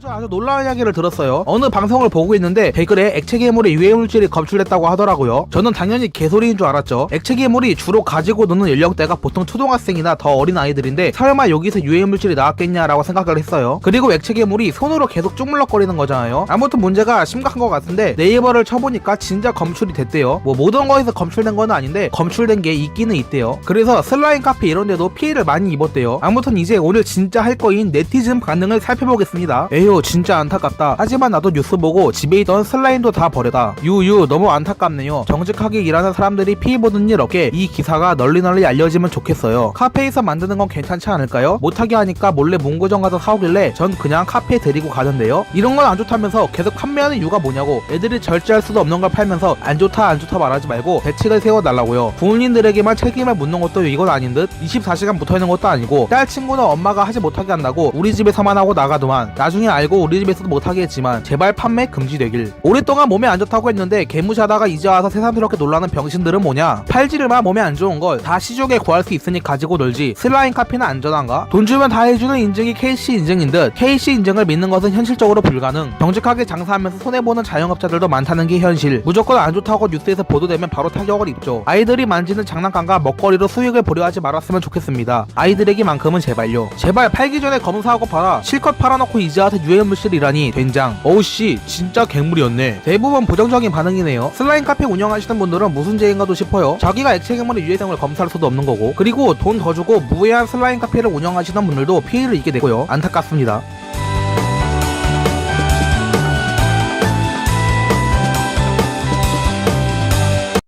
저 아주 놀라운 이야기를 들었어요. 어느 방송을 보고 있는데 댓글에 액체 괴물에 유해 물질이 검출됐다고 하더라고요. 저는 당연히 개소리인 줄 알았죠. 액체 괴물이 주로 가지고 노는 연령대가 보통 초등학생이나 더 어린 아이들인데 설마 여기서 유해 물질이 나왔겠냐라고 생각을 했어요. 그리고 액체 괴물이 손으로 계속 쭈물럭거리는 거잖아요. 아무튼 문제가 심각한 것 같은데 네이버를 쳐보니까 진짜 검출이 됐대요. 뭐 모든 거에서 검출된 건 아닌데 검출된 게 있기는 있대요. 그래서 슬라임 카페 이런 데도 피해를 많이 입었대요. 아무튼 이제 오늘 진짜 할 거인 네티즌 반응을 살펴보겠습니다. 에휴 진짜 안타깝다. 하지만 나도 뉴스 보고 집에 있던 슬라임도 다 버려다. 유유 너무 안타깝네요. 정직하게 일하는 사람들이 피해 보는 일 없게 이 기사가 널리 널리 알려지면 좋겠어요. 카페에서 만드는 건 괜찮지 않을까요? 못하게 하니까 몰래 문구점 가서 사오길래 전 그냥 카페에 데리고 가던데요. 이런 건 안 좋다면서 계속 판매하는 이유가 뭐냐고 애들이 절제할 수도 없는 걸 팔면서 안 좋다 안 좋다 말하지 말고 대책을 세워달라고요. 부모님들에게만 책임을 묻는 것도 이건 아닌 듯 24시간 붙어있는 것도 아니고 딸 친구는 엄마가 하지 못하게 한다고 우리 집에서만 하고 나가더만 나중에 알고 우리 집에서도 못하게 했지만 제발 판매 금지되길. 오랫동안 몸에 안 좋다고 했는데 개무시하다가 이제 와서 새삼스럽게 놀라는 병신들은 뭐냐? 팔지를 마 몸에 안 좋은 걸 다 시중에 구할 수 있으니 가지고 놀지. 슬라임 카피는 안전한가? 돈 주면 다 해주는 인증이 KC 인증인 듯 KC 인증을 믿는 것은 현실적으로 불가능. 정직하게 장사하면서 손해보는 자영업자들도 많다는 게 현실. 무조건 안 좋다고 뉴스에서 보도되면 바로 타격을 입죠. 아이들이 만지는 장난감과 먹거리로 수익을 보려 하지 말았으면 좋겠습니다. 아이들에게만큼은 제발요. 제발 팔기 전에 검사하고 팔아. 실컷 팔아놓고 이제 와서 유해물질이라니. 된장. 어우씨 진짜 괴물이었네. 대부분 부정적인 반응이네요. 슬라임 카페 운영하시는 분들은 무슨 죄인가도 싶어요. 자기가 액체 괴물의 유해성을 검사할 수도 없는 거고. 그리고 돈 더 주고 무해한 슬라임 카페를 운영하시는 분들도 피해를 입게 되고요. 안타깝습니다